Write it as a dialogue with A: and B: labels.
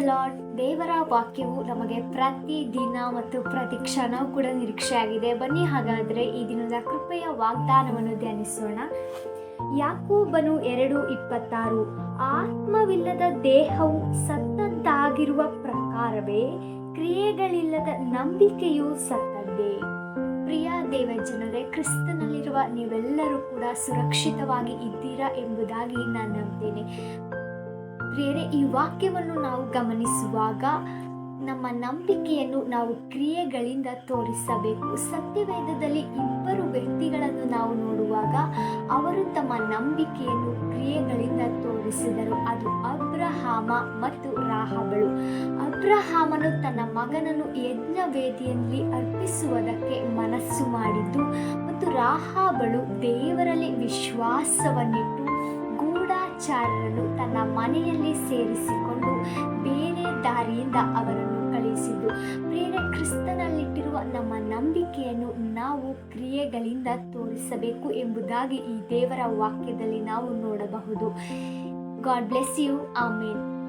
A: Lord ದೇವರ ವಾಕ್ಯವು ನಮಗೆ ಪ್ರತಿ ದಿನ ಮತ್ತು ಪ್ರತಿ ಕ್ಷಣವೂ ಕೂಡ ನಿರೀಕ್ಷೆಯಾಗಿದೆ. ಬನ್ನಿ ಹಾಗಾದರೆ ಈ ದಿನದ ಕೃಪೆಯ ವಾಗ್ದಾನವನ್ನು ಧ್ಯಾನಿಸೋಣ. ಯಾಕೋಬನು ಎರಡು ಇಪ್ಪತ್ತಾರು, ಆತ್ಮವಿಲ್ಲದ ದೇಹವು ಸತ್ತಂತಾಗಿರುವ ಪ್ರಕಾರವೇ ಕ್ರಿಯೆಗಳಿಲ್ಲದ ನಂಬಿಕೆಯು ಸತ್ತದ್ದೇ ಪ್ರಿಯ ದೇವಜನರೇ, ಕ್ರಿಸ್ತನಲ್ಲಿರುವ ನೀವೆಲ್ಲರೂ ಕೂಡ ಸುರಕ್ಷಿತವಾಗಿ ಇದ್ದೀರಾ ಎಂಬುದಾಗಿ ನಾನು ನಂಬ್ತೇನೆ. ಪ್ರಿಯರೇ, ಈ ವಾಕ್ಯವನ್ನು ನಾವು ಗಮನಿಸುವಾಗ ನಮ್ಮ ನಂಬಿಕೆಯನ್ನು ನಾವು ಕ್ರಿಯೆಗಳಿಂದ ತೋರಿಸಬೇಕು. ಸತ್ಯವೇದದಲ್ಲಿ ಇಬ್ಬರು ವ್ಯಕ್ತಿಗಳನ್ನು ನಾವು ನೋಡುವಾಗ ಅವರು ತಮ್ಮ ನಂಬಿಕೆಯನ್ನು ಕ್ರಿಯೆಗಳಿಂದ ತೋರಿಸಿದರು. ಅದು ಅಬ್ರಹಾಮ ಮತ್ತು ರಾಹಬಳು. ಅಬ್ರಹಾಮನು ತನ್ನ ಮಗನನ್ನು ಯಜ್ಞ ವೇದಿಯಲ್ಲಿ ಅರ್ಪಿಸುವುದಕ್ಕೆ ಮನಸ್ಸು ಮಾಡಿದ್ದು ಮತ್ತು ರಾಹಾಬಳು ದೇವರಲ್ಲಿ ವಿಶ್ವಾಸವನ್ನಿಟ್ಟು ಗೂಢಾಚಾರರನ್ನು ತನ್ನ ಮನೆಯಲ್ಲಿ ಸೇರಿಸಿಕೊಂಡು ಬೇರೆ ದಾರಿಯಿಂದ ಅವರನ್ನು ಕಳುಹಿಸಿದ್ದು. ಬೇರೆ ಕ್ರಿಸ್ತನಲ್ಲಿಟ್ಟಿರುವ ನಮ್ಮ ನಂಬಿಕೆಯನ್ನು ನಾವು ಕ್ರಿಯೆಗಳಿಂದ ತೋರಿಸಬೇಕು ಎಂಬುದಾಗಿ ಈ ದೇವರ ವಾಕ್ಯದಲ್ಲಿ ನಾವು ನೋಡಬಹುದು. God bless you. ಆಮೇನ್.